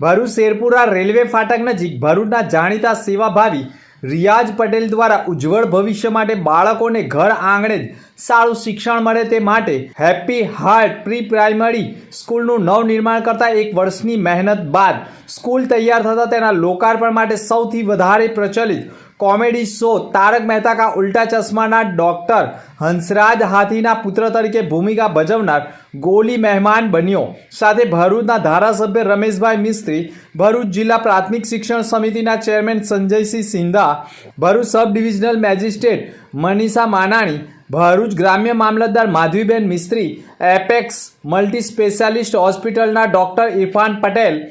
Bharuch Sherpura railway ફાટક નજીક ભરૂચના જાણીતા સેવાભાવી રિયાઝ પટેલ દ્વારા ઉજ્જવળ ભવિષ્ય માટે બાળકોને ઘર આંગણે જ સારું શિક્ષણ મળે તે માટે હેપી હાર્ટ પ્રી પ્રાઇમરી સ્કૂલનું નવનિર્માણ કરતા એક વર્ષની મહેનત બાદ સ્કૂલ તૈયાર થતાં તેના લોકાર્પણ માટે સૌથી વધારે પ્રચલિત કોમેડી શો તારક મહેતા કા ઉલ્ટા ચશ્માના ડોક્ટર હંસરાજ હાથીના પુત્ર તરીકે ભૂમિકા ભજવનાર ગોલી મહેમાન બન્યો. સાથે ભરૂચના ધારાસભ્ય રમેશભાઈ મિસ્ત્રી, ભરૂચ જિલ્લા પ્રાથમિક શિક્ષણ સમિતિના chairman Sanjaysinh Sindha, Bharuch sub divisional magistrate Manisha Manani, Bharuch ગ્રામ્ય મામલતદાર Madhaviben Mistry, apex multi specialist હોસ્પિટલના ડોક્ટર ઇરફાન પટેલ,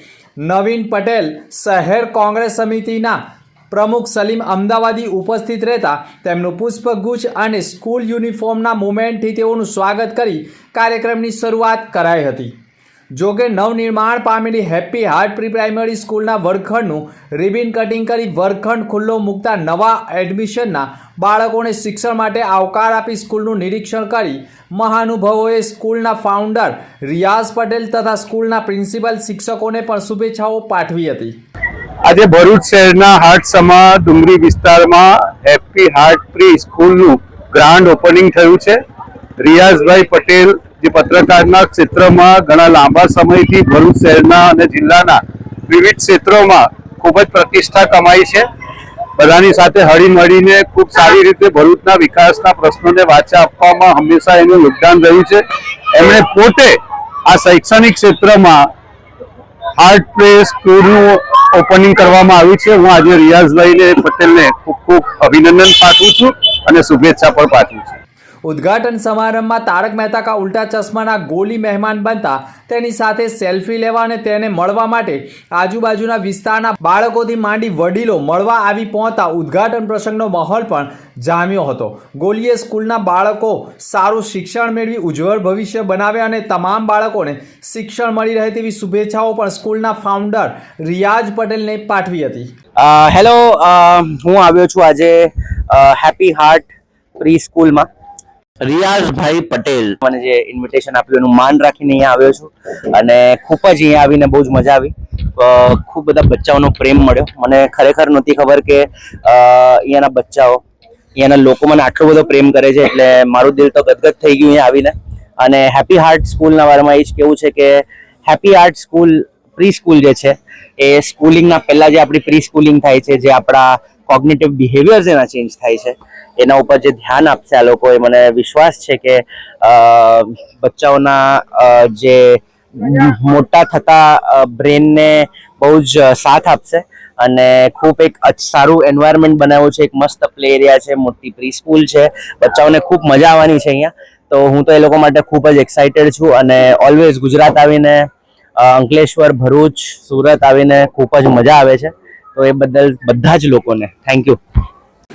નવીન પટેલ, શહેર કોંગ્રેસ સમિતિના પ્રમુખ સલીમ અમદાવાદી ઉપસ્થિત રહેતા તેમનું પુષ્પગુચ્છ અને સ્કૂલ યુનિફોર્મના મુમેન્ટથી તેઓનું સ્વાગત કરી કાર્યક્રમની શરૂઆત કરાઈ હતી. જોકે નવનિર્માણ પામેલી હેપી હાર્ટ પ્રી પ્રાઇમરી સ્કૂલના વર્ગખંડનું રિબિન કટિંગ કરી વર્ગખંડ ખુલ્લો મૂકતા નવા એડમિશનના બાળકોને શિક્ષણ માટે આવકાર આપી સ્કૂલનું નિરીક્ષણ કરી મહાનુભાવોએ સ્કૂલના ફાઉન્ડર રિયાઝ પટેલ તથા સ્કૂલના પ્રિન્સિપલ શિક્ષકોને પણ શુભેચ્છાઓ પાઠવી હતી. આજે ભરૂચ શહેરના હાટસમા ડુંગરી વિસ્તારમાં હેપી હાર્ટ પ્રી સ્કૂલનું ગ્રાન્ડ ઓપનિંગ થયું છે. રિયાઝભાઈ પટેલ જે પત્રકારના ક્ષેત્રમાં ઘણા લાંબા સમયથી ભરૂચ શહેરના અને જિલ્લાના વિવિધ ક્ષેત્રોમાં ખૂબ જ પ્રતિષ્ઠા કમાઈ છે. બધાની સાથે હળી મળીને ખૂબ સારી રીતે ભરૂચના વિકાસના પ્રશ્નોને વાચા આપવામાં હંમેશા એનું યોગદાન રહ્યું છે. એમણે પોતે આ શૈક્ષણિક ક્ષેત્રમાં હાર્ટ પ્લે સ્કૂલનું ઓપનિંગ કરવામાં આવ્યું છે. હું આજે રિયાઝભાઈને પટેલને ખૂબ ખૂબ અભિનંદન પાઠવું છું અને શુભેચ્છા પણ પાઠવું છું. ઉદ્ઘાટન સમારંભમાં તારક મહેતા કા ઉલ્ટા ચશ્માના ગોલી મહેમાન બનતા તેની સાથે સેલ્ફી લેવા અને તેને મળવા માટે આજુબાજુના વિસ્તારના બાળકોથી માંડી વડીલો મળવા આવી પહોંચતા ઉદ્ઘાટન પ્રસંગનો માહોલ પણ જામ્યો હતો. ગોલીએ સ્કૂલના બાળકો સારું શિક્ષણ મેળવી ઉજ્જવળ ભવિષ્ય બનાવે અને તમામ બાળકોને શિક્ષણ મળી રહે તેવી શુભેચ્છાઓ પણ સ્કૂલના ફાઉન્ડર રિયાઝ પટેલને પાઠવી હતી. હેલો હું આવ્યો છું આજે હેપી હાર્ટ પ્રી સ્કૂલમાં. રિયાઝભાઈ પટેલ. મને જે ઇન્વિટેશન આપ્યું એનું માન રાખીને અહીંયા આવ્યો છું. અને ખૂબ જ અહીંયા આવીને બહુ જ મજા આવી. ખૂબ બધા બચ્ચાઓનો પ્રેમ મળ્યો. મને ખરેખર નહોતી ખબર કે અહીંયાના બચ્ચાઓ, અહીંયાના લોકો મને આટલો બધો પ્રેમ કરે છે એટલે મારું દિલ તો ગદગદ થઈ ગયું અહીંયા આવીને. અને હેપી હાર્ટ સ્કૂલના બારામાં એ જ કેવું છે કે happy heart school pre school જે છે, એ સ્કૂલિંગના પહેલાં જે આપણી પ્રી સ્કૂલિંગ થાય છે, જે આપણા કોગ્નિટિવ બિહેવિયર્સ એના ચેન્જ થાય છે. એના ઉપર જે ધ્યાન આપશે આ લોકો એ મને વિશ્વાસ છે કે બચ્ચાઓના જે મોટા થતા બ્રેનને બહુ જ સાથ આપશે અને ખૂબ એક સારું એન્વાયરમેન્ટ બનાવ્યું છે. એક મસ્ત પ્લે એરિયા છે, મોટી પ્રી સ્કૂલ છે. બચ્ચાઓને ખૂબ મજા આવવાની છે અહીંયા. તો હું તો એ લોકો માટે ખૂબ જ એક્સાઇટેડ છું અને ઓલવેઝ ગુજરાત આવીને અંકલેશ્વર, ભરૂચ, સુરત આવીને ખૂબ જ મજા આવે છે. તો એ બદલ બધા જ લોકોને થેન્ક યુ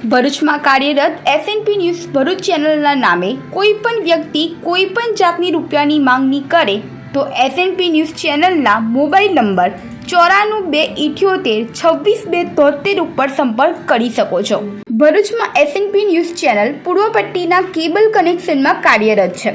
ભરૂચમાં કાર્યરત એસએનપી ન્યૂઝ ભરૂચ ચેનલના નામે કોઈ પણ વ્યક્તિ કોઈ પણ જાતની રૂપિયાની માંગણી કરે તો એસએનપી ન્યૂઝ ચેનલના મોબાઈલ નંબર ચોરાણું બે ઇઠ્યોતેર છવ્વીસ બે તોતેર ઉપર સંપર્ક કરી શકો છો. ભરૂચમાં એસએનપી ન્યૂઝ ચેનલ પૂર્વ પટ્ટીના કેબલ કનેક્શનમાં કાર્યરત છે.